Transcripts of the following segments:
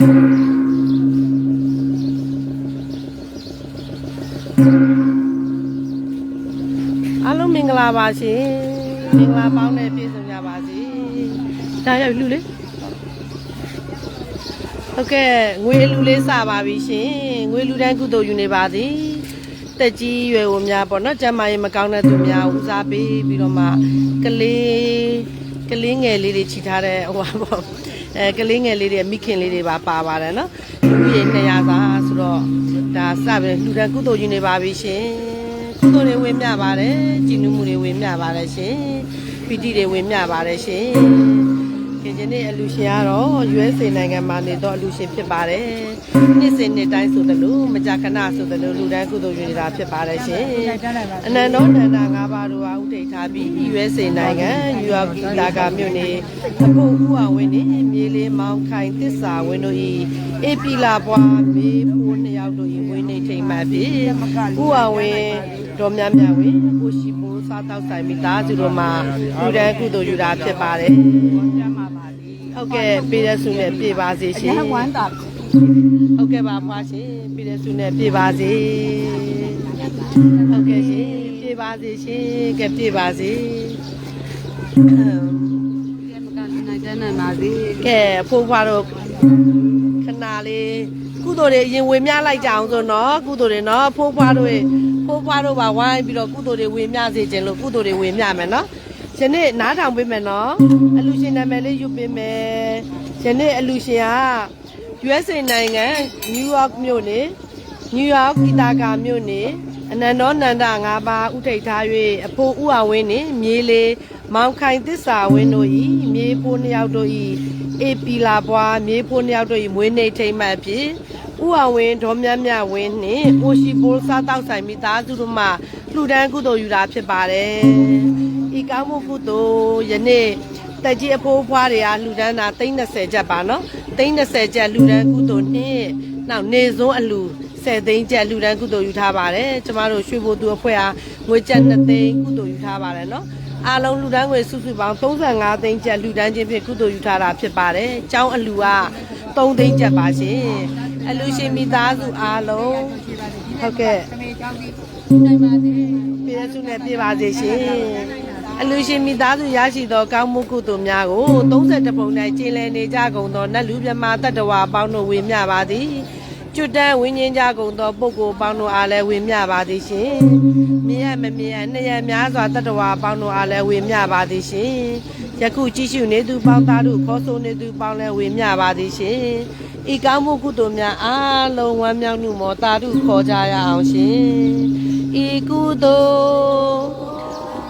အားလုံးမင်္ဂလာပါရှင်မင်္ဂလာပေါင်းနဲ့ပြည့်စုံကြပါစေဒါရောက်လူလေးဟုတ်ကဲ့ငွေလူလေးစပါပြီရှင်ငွေလူတန်းကုသိုလ်ယူနေပါသည်တက်ကြီးရွယ်ဝများပေါ့နော်ကျမ်းမာရေးမကောင်းတဲ့သူများဦးစားပေးပြီးတော့မှကလေးကလေးငယ်လေးတွေခြိထားတဲ့ဟိုပါပေါ့ အဲကလေးငယ်လေးတွေမိခင်လေးတွေပါပါပါတယ်နော်လူကြီး200စာဆိုတော့ဒါစပြီလူတန်းကုသိုလ်ယူနေပါပြီရှင်ကုသိုလ်တွေဝင်မြပါတယ်ကြည်နူးမှုတွေဝင်မြပါတယ်ရှင်ပီတိတွေဝင်မြပါတယ်ရှင် ခင်ဗျနေ့အလူရှင်ကတော့ USA နိုင်ငံမှာနေတော့အလူရှင်ဖြစ်ပါတယ်နှစ်စဉ်နှစ်တိုင်းဆိုသလိုမကြာခဏဆိုသလိုလူတန်းကုသိုလ်ယူနေတာဖြစ်ပါတယ်ရှင်အနန္တောနန္ဒာ၅ပါးတို့ဟာဥဒိဋ္ဌာပြီး USA နိုင်ငံယူယောက်ကီလာကာမြို့နေအဖို့ဥအောင်ဝင်းနေမြေလေးမောင်းခိုင်တစ္ဆာဝင်းတို့ဤအေပီလာပွားမေးဖို့နှစ်ယောက်တို့ဤဝင်းနေထိမ်မှတ်ပြီးဥအောင်ဝင်းတော်များများဝင်ကိုရှိမိုးစားတောက်ဆိုင်မိသားစုတို့မှာလူတန်းကုသိုလ်ယူတာဖြစ်ပါတယ် ဟုတ်ကဲ့ပြည်တဲ့ဆုနဲ့ပြေပါစေရှင်ဝမ်းတာဟုတ်ကဲ့ပါဖွားရှင်ပြည်တဲ့ဆုနဲ့ပြေပါစေဟုတ်ကဲ့ရှင်ပြေပါစေရှင်ကဲပြေပါစေအမ်ကဲမကန်နိုင်တဲ့နိုင်ပါစေကဲအဖိုးဖွားတို့ခဏလေးကုသိုလ်တွေအရင်ဝင်မြလိုက်ကြအောင်ဆိုနော်ကုသိုလ်တွေနော်ဖိုးဖွားတို့ရဲ့ဖိုးဖွားတို့ပါဝိုင်းပြီးတော့ကုသိုလ်တွေဝင်မြစေခြင်းလို့ကုသိုလ်တွေဝင်မြမယ်နော် ယနေ့နားထောင်ပေးမယ်နော်အလူရှင်နာမည်လေးယူပေးမယ်ယနေ့အလူရှင်က USA နိုင်ငံနယူးယောက်မြို့နေနယူးယောက်ကီတာကာမြို့နေအနန္တောနန္ဒ၅ပါးဥထိတ်ထား၍အဖိုးဥအောင်ဝင်းနေမြေလေးမောင်ခိုင်သစ္စာဝင်းတို့ဤမြေဖိုးနှစ်ယောက်တို့ဤအေပီလာပွားမြေဖိုးနှစ်ယောက်တို့ဤမွေးနေ့ထိမ့်မှတ်ဖြင့်ဥအောင်ဝင်းဒေါ်မြတ်မြတ်ဝင်းနှင့်အိုရှိပိုးစားတောက်ဆိုင်မိသားစုတို့မှလှူဒန်းကုသိုလ်ယူတာဖြစ်ပါတယ် ဤကောင်းမှုကုသိုလ်ယနေ့တက်ကြီးအဖိုးဖွားတွေကလှူဒန်းတာ30ကျပ်ပါနော်30ကျပ်လှူဒန်းကုသိုလ်နှင့်နောက်နေစုံအလှူ10သိန်းကျပ်လှူဒန်းကုသိုလ်ယူထားပါတယ်ကျမတို့ရွှေဘိုသူအဖွဲ့ဟာငွေကျပ်2သိန်းကုသိုလ်ယူထားပါတယ်နော်အားလုံးလှူဒန်းငွေစုစုပေါင်း35သိန်းကျပ်လှူဒန်းခြင်းဖြင့်ကုသိုလ်ယူထားတာဖြစ်ပါတယ်။ကျောင်းအလှူက3သိန်းကျပ်ပါရှင်။အလှူရှင်မိသားစုအားလုံးဟုတ်ကဲ့တမေကြောင်းပြီးနိုင်ပါစေပြည့်စုံနဲ့ပြပါစေရှင် အလူရှင်မိသားစုရရှိသောကောင်းမှုကုသိုလ်များကို32ပုံ၌ကျင်းလည်နေကြကုန်သောနတ်လူမြမတတ္တဝါပေါင်းတို့ဝေမျှပါသည်ကျွတ်တန်းဝင်းချင်းကြကုန်သောပုဂ္ဂိုလ်ပေါင်းတို့အားလည်းဝေမျှပါသည်ရှင်မြင်ရမမြင်ရနှစ်ရများစွာတတ္တဝါပေါင်းတို့အားလည်းဝေမျှပါသည်ရှင်ယခုကြည့်ရှုနေသူပေါင်းသားတို့ခေါ်ဆိုနေသူပေါင်းလည်းဝေမျှပါသည်ရှင်ဤကောင်းမှုကုသိုလ်များအားလုံးဝမ်းမြောက်မှုမောတာတို့ခေါ်ကြရအောင်ရှင်ဤကုသိုလ်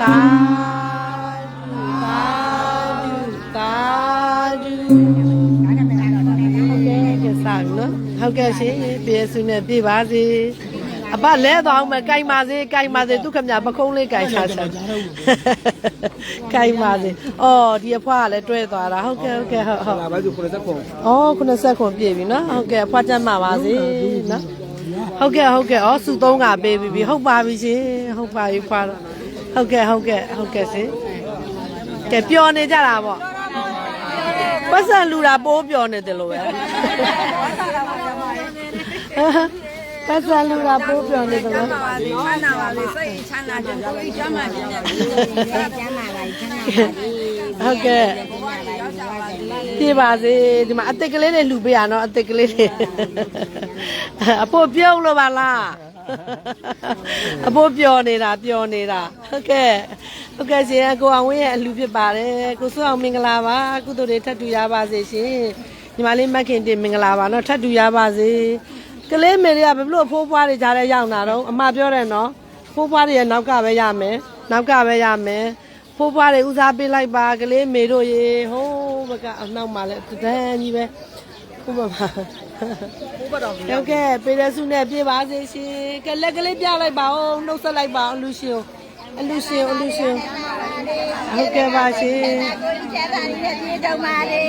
တော်သာဓုသာဓုသာဓုဟုတ်ကဲ့ကျစားနော်ဟုတ်ကဲ့ရှင်ပြေစုနဲ့ပြေပါစေအပလဲသွားအောင်မကြိုင်ပါစေကြိုင်ပါစေဒုက္ခမြပခုံးလေးကြိုင်စားစားကြိုင်ပါစေအော်ဒီအဖွားကလည်းတွဲသွားတာဟုတ်ကဲ့ဟုတ်ကဲ့ဟုတ်ဟုတ်လာပါစို့90ခွန်အော်90ခွန်ပြည့်ပြီနော်ဟုတ်ကဲ့အဖွားကျမ်းပါပါစေနော်ဟုတ်ကဲ့ဟုတ်ကဲ့အော်စုသုံးကပေးပြီပြီဟုတ်ပါပြီရှင်ဟုတ်ပါပြီဖွားတော့ ဟုတ်ကဲ့ဟုတ်ကဲ့ဟုတ်ကဲ့ရှင်ကဲပျော်နေကြတာပေါ့ပတ်စံလူတာပိုးပျော်နေတယ်လို့ပဲပတ်စံလူတာပိုးပျော်နေတယ်လို့ချမ်းသာပါစေစိတ်ချမ်းသာကြကိုယ်ကျမ်းမာခြင်းနဲ့ကျမ်းမာလိုက်ချမ်းသာပါစေဟုတ်ကဲ့ပြပါစေဒီမှာအသက်ကလေးတွေလှူပေးရနော်အသက်ကလေးတွေအဖို့ပြုံးလို့ပါလား အဖို့ပျော်နေတာပျော်နေတာဟုတ်ကဲ့ဟုတ်ကဲ့ရှင်ကိုအောင်ဝင်းရဲ့အလှူဖြစ်ပါတယ်ကိုစွအောင်မင်္ဂလာပါကုသိုလ်တွေထပ်တူရပါစေရှင်ညီမလေးမက်ခင်တင်မင်္ဂလာပါနော်ထပ်တူရပါစေကလေးမေတွေကဘယ်လို့ဖိုးဖွားတွေကြားထဲရောက်လာတော့အမပြောတယ်နော်ဖိုးဖွားတွေရဲ့နောက်ကပဲရမယ်နောက်ကပဲရမယ်ဖိုးဖွားတွေဦးစားပေးလိုက်ပါကလေးမေတို့ရေဟိုးဘက်ကအနောက်မှာလည်းတန်းကြီးပဲဟိုဘက် မှာဘုဘတော်ဟုတ်ကဲ့ပေရစုနဲ့ပြေပါစေရှင်ကလက်ကလေးပြလိုက်ပါဦးနှုတ်ဆက်လိုက်ပါအောင်အလူရှင်အလူရှင်အလူရှင်ဟုတ်ကဲ့ပါရှင်ကိုကြီးကျတာလေးနဲ့ပြေတော့ပါလေ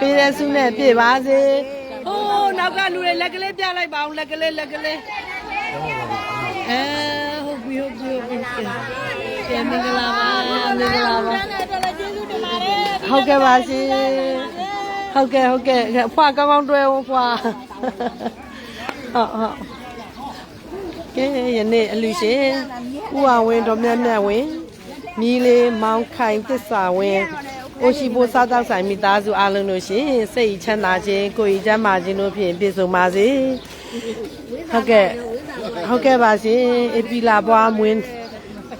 ပေရစုနဲ့ပြေပါစေဟိုးနောက်ကလူတွေလက်ကလေးပြလိုက်ပါအောင်လက်ကလေးလက်ကလေးအဲဟုတ်ပြီဟုတ်ပြီဟုတ်ပြီကဲမင်္ဂလာပါမင်္ဂလာပါတော်တော်ကျေးဇူးတင်ပါတယ်ဟုတ်ကဲ့ပါရှင် ဟုတ်ကဲ့ဟုတ်ကဲ့အဖွာကောင်းကောင်းတွဲအောင်ဖွာဟုတ်ဟုတ်ကဲယနေ့အလူရှင်ဥအောင်ဝင်းတော်မြတ်မြတ်ဝင်းနီးလေးမောင်ခိုင်တစ္ဆာဝင်းအိုရှိဘိုစားတောက်ဆိုင်မိသားစုအားလုံးတို့ရှင်စိတ်ချမ်းသာခြင်းကိုယ်ရည်ချမ်းသာခြင်းတို့ဖြင့်ပြည့်စုံပါစေဟုတ်ကဲ့ဟုတ်ကဲ့ပါရှင်အပီလာဘွားမွင်း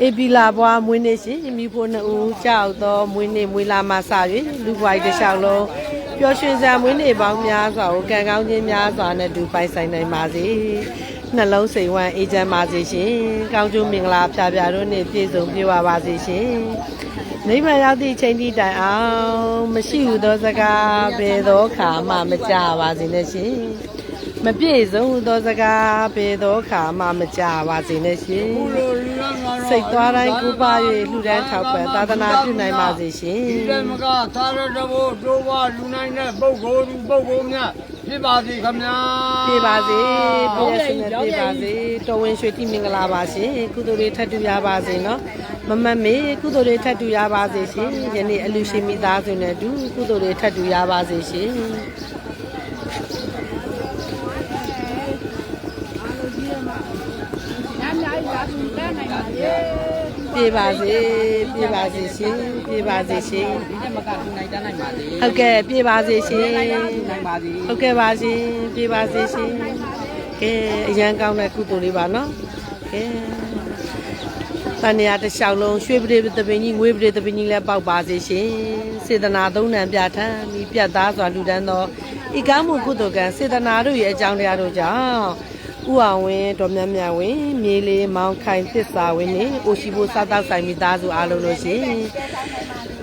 အေပီလာဘွားမွေးနေ့ရှင်မိဖို့နှစ်ဦးကြောက်တော့မွေးနေ့မွေးလာမှစ၍လူပွားတစ်လျှောက်လုံး ပျော်ရွှင်စရာမွေးနေ့ပေါင်းများစွာကိုကံကောင်းခြင်းများစွာနဲ့တူပိုင်ဆိုင်နိုင်ပါစေနှလုံးစိမ်ဝမ်းအေးချမ်းပါစေရှင်ကောင်းကျိုးမင်္ဂလာဖြာဖြာတို့နှင့်ပြည့်စုံပြည့်ဝပါစေရှင်နိဗ္ဗာန်ရောက်သည့်ချိန်ထိတိုင်အောင်မရှိဟုသောစကားဘယ်သောခါမှမကြပါစေနဲ့ရှင်မပြည့်စုံဟုသောစကားဘယ်သောခါမှမကြပါစေနဲ့ရှင် စိတ်သွားတိုင်းကူပါ၍လှူဒန်းထောက်ပံ့သာသနာပြုနိုင်ပါစေရှင်ဒီတမကသာရတဘောတိုးဝလူနိုင်တဲ့ပုဂ္ဂိုလ်သူပုဂ္ဂိုလ်များဖြစ်ပါစေခမညာပြပါစေပြည့်စုံနဲ့ပြပါစေတော်ဝင်ရွှေတိမင်္ဂလာပါရှင်ကုသိုလ်တွေထပ်တူရပါစေနော်မမတ်မေကုသိုလ်တွေထပ်တူရပါစေရှင်ယနေ့အလူရှင်မိသားစုနဲ့အတူကုသိုလ်တွေထပ်တူရပါစေရှင် ပြပါစေပြပါစေရှင်ပြပါစေရှင်ဒီနေ့မကလူနိုင်တန်းနိုင်ပါသေးဟုတ်ကဲ့ပြပါစေရှင်နိုင်ပါသေးဟုတ်ကဲ့ပါရှင်ပြပါစေရှင်ကဲအရန်ကောင်းတဲ့ကုသိုလ်လေးပါနော်ကဲတန်ရာတစ်လျှောက်လုံးရွှေပရိသပင်ကြီးငွေပရိသပင်ကြီးလည်းပေါက်ပါစေရှင်စေတနာသုံးနံပြဋ္ဌာန်းပြီးပြတ်သားစွာလူတန်းသောဤကားမှုကုသိုလ်ကံစေတနာတို့ရဲ့အကြောင်းတရားတို့ကြောင့် ဥအောင်ဝင်းတော်မြတ်မြတ်ဝင်းမြေလေးမောင်ခိုင်သစ္စာဝင်းနေအိုရှိဖို့စားတော့ဆိုင်မိသားစုအားလုံးလို့ရှင်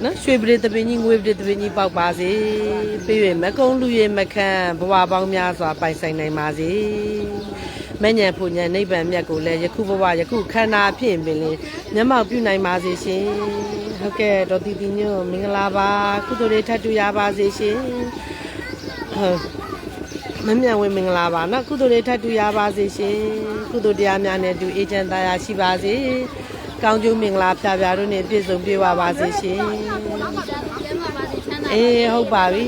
နော်ရွှေပရိသပင်ကြီးငွေပရိသပင်ကြီးပေါက်ပါစေပြီးရင်မကုန်းလူရမခန့်ဘဝပေါင်းများစွာပိုင်ဆိုင်နိုင်ပါစေမညံဖူညံနိဗ္ဗာန်မြတ်ကိုလည်းယခုဘဝယခုခန္ဓာဖြင့်ပင်လင်မျက်မှောက်ပြုနိုင်ပါစေရှင်ဟုတ်ကဲ့တော်တီတီညို့မင်္ဂလာပါကုသိုလ်တွေထပ်တူရပါစေရှင်ဟုတ် မမြတ်ဝင်မင်္ဂလာပါနော်ကုသိုလ်တွေထပ်တူရပါစေရှင်ကုသိုလ်တရားများနဲ့တူအေဂျင့်တရားရှိပါစေကောင်းကျိုးမင်္ဂလာဖြာဖြာတို့နဲ့ပြည့်စုံပြည့်ဝပါစေရှင်အေးဟုတ်ပါပြီ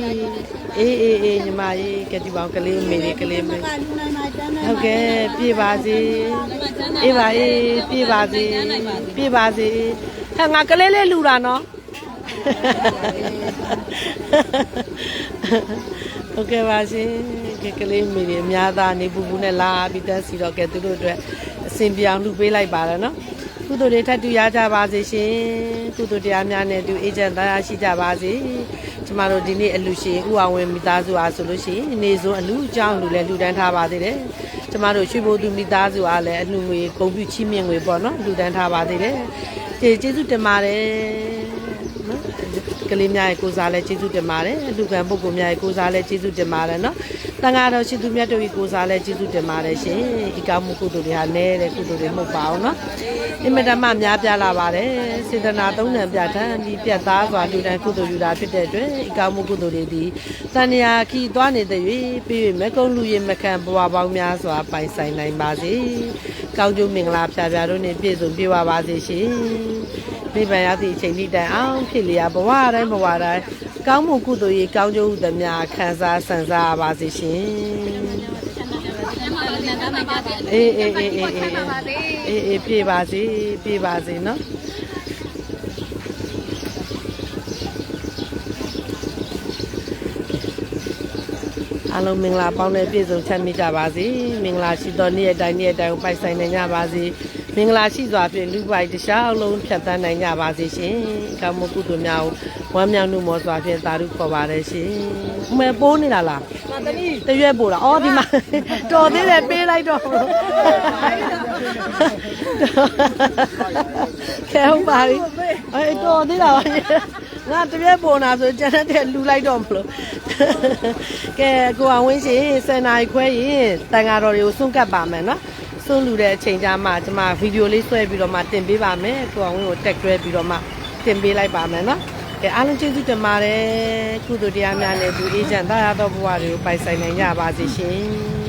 အေးအေးအေးညီမကြီးကတိပေါင်းကလေးမေလေးကလေးမေဟုတ်ကဲ့ပြည့်ပါစေအေးပါအေးပြည့်ပါစေပြည့်ပါစေဟဲ့ငါကလေးလေးလူတာနော်ဟုတ်ကဲ့ပါရှင် ကဲကလေးမေတွေအများသားနေပူပူနဲ့လာပြီးတက်စီတော့ကဲသူတို့အတွက်အစဉ်ပြောင်းလူပေးလိုက်ပါတော့နော်ကုသိုလ်တွေထပ်တူရကြပါစေရှင်ကုသိုလ်တရားများနဲ့အတူအေဂျင့်တရားရှိကြပါစေကျမတို့ဒီနေ့အလူရှင်ဥအောင်ဝင်မိသားစုအားဆိုလို့ရှိရင်နေစုံအလူအကြောင်းလူလည်းလူတန်းထားပါသေးတယ်ကျမတို့ရွှေဘိုသူမိသားစုအားလည်းအလူငွေပုံပြုချီးမြှင့်ငွေပေါ့နော်လူတန်းထားပါသေးတယ်ကျေကျေးဇူးတင်ပါတယ်နော် ကလေးများရဲ့ကိုစားလဲကျေးဇူးတင်ပါတယ်လူကံပုဂ္ဂိုလ်များရဲ့ကိုစားလဲကျေးဇူးတင်ပါတယ်နော်တန်ဃာတော်ရှင်သူမြတ်တို့ရဲ့ကိုစားလဲကျေးဇူးတင်ပါတယ်ရှင်ဤကောင်းမှုကုသိုလ်တွေဟာနဲတဲ့ကုသိုလ်တွေမဟုတ်ပါဘူးနော်အင်မတန်မှများပြားလာပါတယ်စေတနာသုံးနံပြဋ္ဌာန်းပြီးပြတ်သားစွာလူတန်းကုသိုလ်ယူတာဖြစ်တဲ့အတွက်ဤကောင်းမှုကုသိုလ်တွေဒီတန်ရာခီသွားနေတဲ့၍ပြီး၍မကုန်းလူရင်မခံဘဝပေါင်းများစွာပိုင်ဆိုင်နိုင်ပါစေကောင်းကျိုးမင်္ဂလာဖြာဖြာတို့နှင့်ပြည့်စုံပြည့်ဝပါစေရှင် နိဗ္ဗာန်ရောက်သည့်အချိန်ထိတိုင်အောင်ဖြစ်လျာဘဝတိုင်းဘဝတိုင်းကောင်းမှုကုသိုလ်ရေးကောင်းကျိုးဥဒ္ဒမြခံစားဆန်စားပါစေရှင်အေးအေးအေးအေးအေးအေးအေးပြေပါစေပြေပါစေနော်အားလုံးမင်္ဂလာပေါင်းနဲ့ပြည့်စုံချမ်းမြေ့ကြပါစေမင်္ဂလာရှိသောနေ့ရက်တိုင်းနေ့ရက်တိုင်းကိုပိုက်ဆိုင်နိုင်ကြပါစေ မင်္ဂလာရှိစွာဖြင့်လူပိုက်တစ်ခြားအလုံးဖြတ်တန်းနိုင်ကြပါစေရှင်ကောင်းမှုကုသိုလ်များကိုဝမ်းမြောက်မှုမောစွာဖြင့်သာဓုခေါ်ပါတယ်ရှင်အမေပိုးနေတာလားတရွက်ပို့တာအော်ဒီမှာတော်သေးတယ်ပေးလိုက်တော့ခဲဟုတ်ပါပြီအဲတော်သေးတာပါငါတပြက်ပေါ်နာဆိုကျန်တဲ့လူလိုက်တော့မလို့ကဲကိုအောင်ဝင်းရှင်စင်နာရီခွဲရင်တန်ဃာတော်တွေကိုစွန့်ကပ်ပါမယ်နော် စွန့်လူတဲ့အချိန်ကျမှကျွန်မဗီဒီယိုလေးဆွဲပြီးတော့မှတင်ပေးပါမယ်ကိုအောင်ဝင်းကိုတက်တွဲပြီးတော့မှတင်ပေးလိုက်ပါမယ်နော်ကဲအားလုံးကျေးဇူးတင်ပါတယ်ကုသိုလ်တရားများနဲ့သူအေးချမ်းသာရသောဘဝတွေကိုပိုင်ဆိုင်နိုင်ကြပါစေရှင်